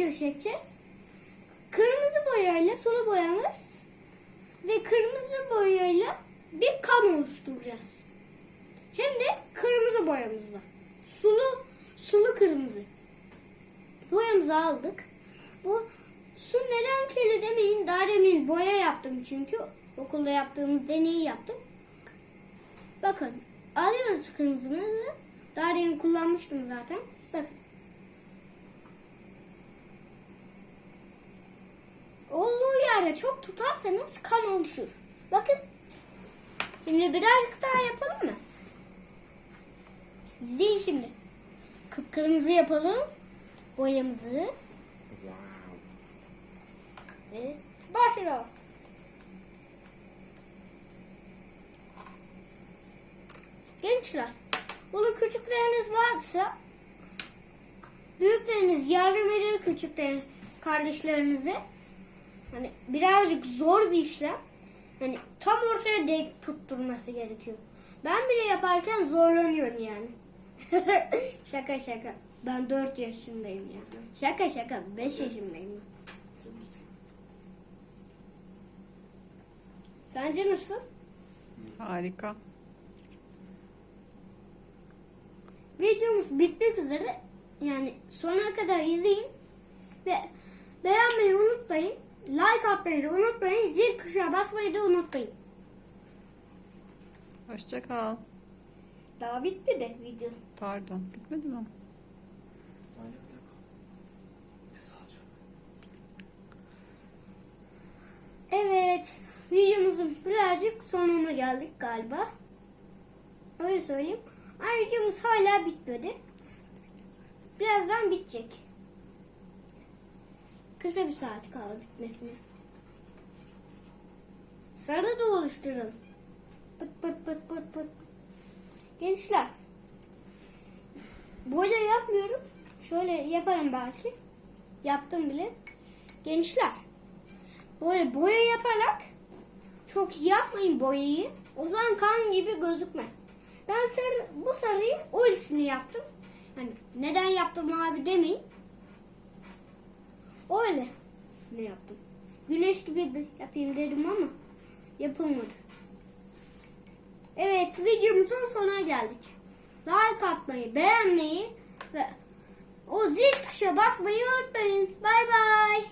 video çekeceğiz. Kırmızı boyayla sulu boyamız ve kırmızı boyayla bir kan oluşturacağız. Hem de kırmızı boyamızla. Sulu sulu kırmızı. Boyamızı aldık. Bu su neden kirli demeyin. Daha boya yaptım çünkü. Okulda yaptığımız deneyi yaptım. Bakın alıyoruz kırmızımızı. Daha kullanmıştım zaten. Bakın. Yerde çok tutarsanız kan oluşur. Bakın. Şimdi birazcık daha yapalım mı? İzleyin şimdi. Kıpkırmızı yapalım. Boyamızı. Ve başla. Gençler, bunu küçükleriniz varsa büyükleriniz yardım verir küçüklerin kardeşlerinize. Hani birazcık zor bir işlem. Hani tam ortaya denk tutturması gerekiyor. Ben bile yaparken zorlanıyorum yani. şaka şaka. Ben 4 yaşındayım yani. Şaka şaka. 5 yaşındayım ben. Sence nasıl? Harika. Videomuz bitmek üzere. Yani sonuna kadar izleyin. Ve beğenmeyi unutmayın. Like atmayı unutmayın. Zil tuşuna basmayı da unutmayın. Hoşça kal. Daha bitmedi video. Pardon. Bitmedi mi? Evet. Videomuzun birazcık sonuna geldik galiba. Öyle söyleyeyim. Ama videomuz hala bitmedi. Birazdan bitecek. Kısa bir saat kaldı bitmesine. Sarı da oluşturalım. Pıt pıt pıt pıt pıt. Gençler. Boya yapmıyorum. Şöyle yaparım belki. Yaptım bile. Gençler. Böyle boya yaparak çok yapmayın boyayı. O zaman kan gibi gözükmez. Ben sarı, bu sarıyı oilisini yaptım. Hani neden yaptım abi demeyin. Öylesini yaptım. Güneş gibi yapayım dedim ama yapılmadı. Evet videomuzun sonuna geldik. Like atmayı, beğenmeyi ve o zil tuşa basmayı unutmayın. Bay bay.